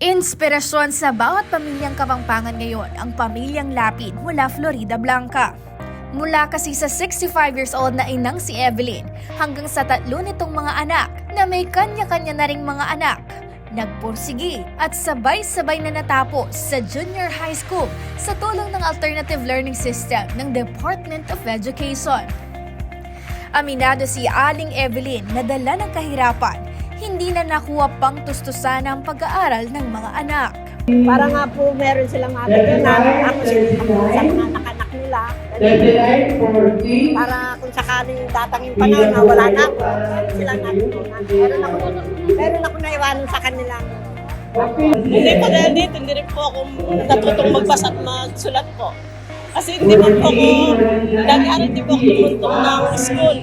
Inspirasyon sa bawat pamilyang kapampangan ngayon ang pamilyang Lapid mula Florida Blanca. Mula kasi sa 65 years old na inang si Evelyn hanggang sa tatlo nitong mga anak na may kanya-kanya na ring mga anak. Nagpursigi at sabay-sabay na natapos sa junior high school sa tulong ng Alternative Learning System ng Department of Education. Aminado si Aling Evelyn na dala ng kahirapan, hindi na nakuha pang tustusan ang pag-aaral ng mga anak. Para nga po meron silang matutunan, ako sila sa mga anak-anak nila. Para kung sakaling datangin panahon na wala na ako, meron silang natutunan. Meron ako, meron ako naiwanan sa kanilang Hindi po dahil dito, hindi rin po ako natutong magbasa at magsulat po. Kasi hindi po po ako, nag-aaral di po ako tumuntong ng school.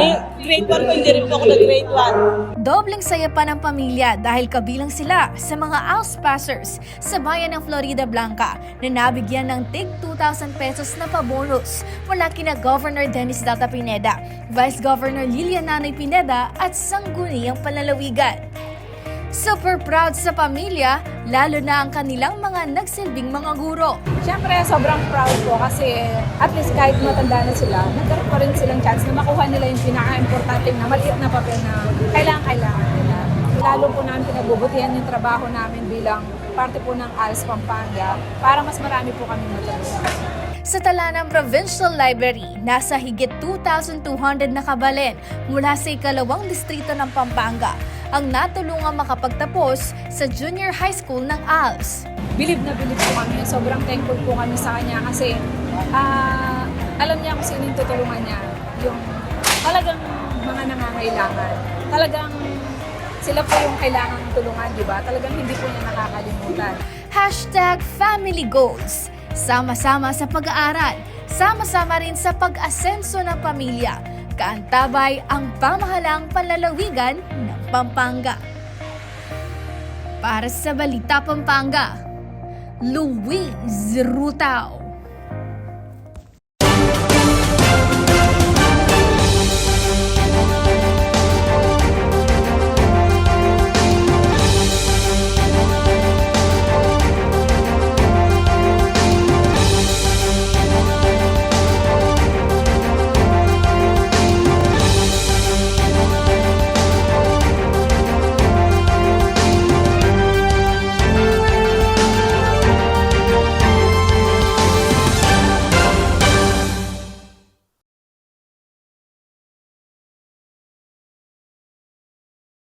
Eh, grade 1 po, hindi rin po ako nag-grade 1. Dobleng saya pa ng pamilya dahil kabilang sila sa mga house passers sa bayan ng Florida Blanca na nabigyan ng tig 2,000 pesos na pabonus mula kina Governor Dennis Data Pineda, Vice Governor Lilian Nanay Pineda at Sangguniang Panlalawigan. Super proud sa pamilya, lalo na ang kanilang mga nagsilbing mga guro. Siyempre, sobrang proud po kasi at least kahit matanda na sila, nagkaroon pa rin silang chance na makuha nila yung pinaka-importante na maliit na papel na kailangan-kailangan nila. Lalo po namin pinagbubutihan yung trabaho namin bilang parte po ng ALS Pampanga para mas marami po kami matulungan. Sa Talanang Provincial Library, nasa higit 2,200 na kabalin mula sa ikalawang distrito ng Pampanga ang natulungan makapagtapos sa junior high school ng ALS. Bilib na bilib po kami. Sobrang thankful po kami sa kanya kasi ah, alam niya kung sino yung tutulungan niya. Yung talagang mga nangangailangan. Talagang sila po yung kailangan tulungan, di ba? Talagang hindi po niya nakakalimutan. Hashtag Family Goals. Sama-sama sa pag-aaral, sama-sama rin sa pag-asenso ng pamilya. Kaantabay ang pamahalang panlalawigan ng Pampanga. Para sa Balita Pampanga, Luis Rutao.